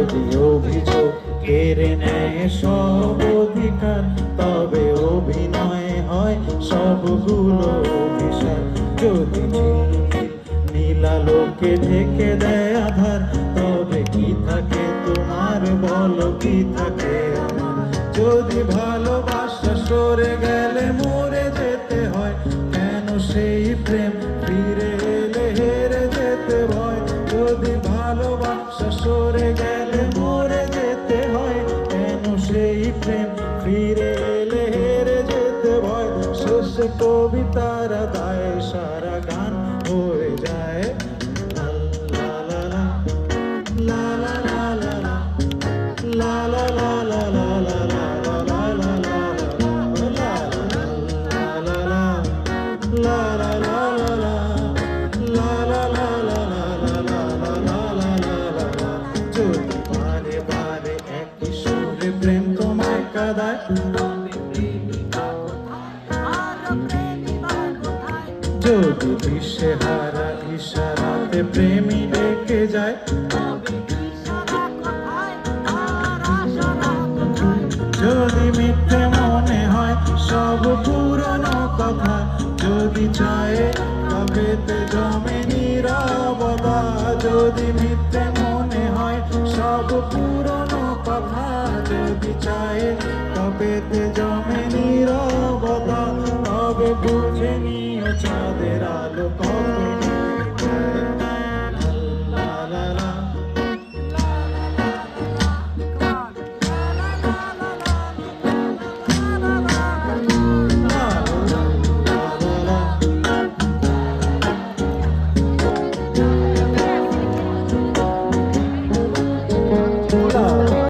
যদি অভিযোগ কেড়ে নেয় সব অধিকার, তবে অভিনয় হয় সবগুলো অভিশাপ যদি ঢেকে দেয় আধার, তবে কি থাকে তোমার বলো, কি থাকে আমার? যদি ভালোবাসা সরে গেলে মরে যেতে হয়, কেন সেই প্রেম ফিরে এলে হেরে যেতে হয়? যদি ভালোবাসা সরে গেলে প্রেম ফিরে এলে হেরে যেতে ভয়। শেষ কবিতারা দায় সারা গান যদি দিশে হারা ইশারাতে প্রেমী ডেকে যায়, যদি মিথ্যে মনে হয় সব পুরনো কথা, যদি চায় তবেতে জমে নীরবতা, যদি মিথ্যে মনে হয় সব পুরনো কথা। চায়ের কাপেতে জমে নীরবতা তবে বুঝে নিও চাঁদের আলো কবে